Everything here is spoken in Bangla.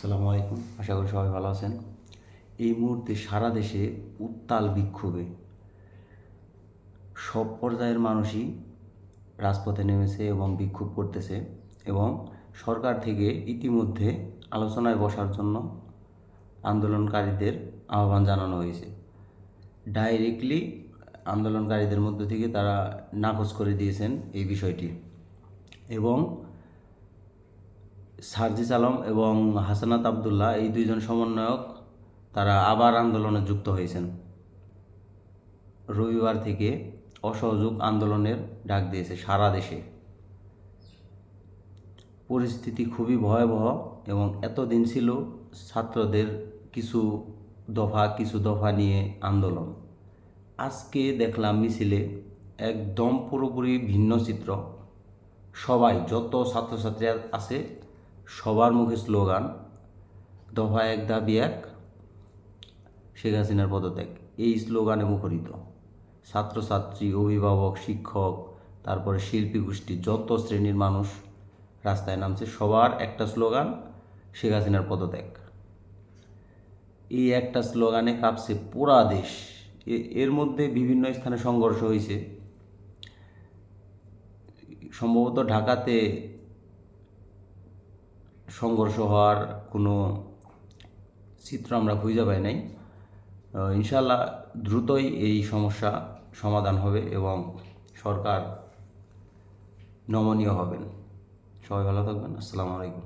আসসালামু আলাইকুম। আশা করি সবাই ভালো আছেন। এই মুহূর্তে সারা দেশে উত্তাল বিক্ষোভে সব পর্যায়ের মানুষই রাজপথে নেমেছে এবং বিক্ষোভ করতেছে এবং সরকার থেকে ইতিমধ্যে আলোচনায় বসার জন্য আন্দোলনকারীদের আহ্বান জানানো হয়েছে। ডাইরেক্টলি আন্দোলনকারীদের মধ্য থেকে তারা নাকচ করে দিয়েছেন এই বিষয়টি। এবং সার্জিস আলম এবং হাসানাত আবদুল্লাহ এই দুইজন সমন্বয়ক তারা আবার আন্দোলনে যুক্ত হয়েছেন। রবিবার থেকে অসহযোগ আন্দোলনের ডাক দিয়েছে সারা দেশে। পরিস্থিতি খুবই ভয়াবহ এবং এতদিন ছিল ছাত্রদের কিছু দফা কিছু দফা নিয়ে আন্দোলন। আজকে দেখলাম মিছিলে একদম পুরোপুরি ভিন্ন চিত্র। সবাই, যত ছাত্রছাত্রী আছে সবার মুখে স্লোগান, দফা এক, দাবি এক, শেখ হাসিনার পদত্যাগ। এই স্লোগানে মুখরিত। ছাত্রছাত্রী, অভিভাবক, শিক্ষক, তারপরে শিল্পী গোষ্ঠী, যত শ্রেণির মানুষ রাস্তায় নামছে, সবার একটা স্লোগান, শেখ হাসিনার পদত্যাগ। এই একটা স্লোগানে কাঁপছে পুরা দেশ। এর মধ্যে বিভিন্ন স্থানে সংঘর্ষ হয়েছে সম্ভবত ঢাকাতে সংঘর্ষ হওয়ার কোনো চিত্র আমরা খুঁজে পাই নাই। ইনশাল্লাহ দ্রুতই এই সমস্যা সমাধান হবে এবং সরকার নমনীয় হবেন। সবাই ভালো থাকবেন। আসসালামু আলাইকুম।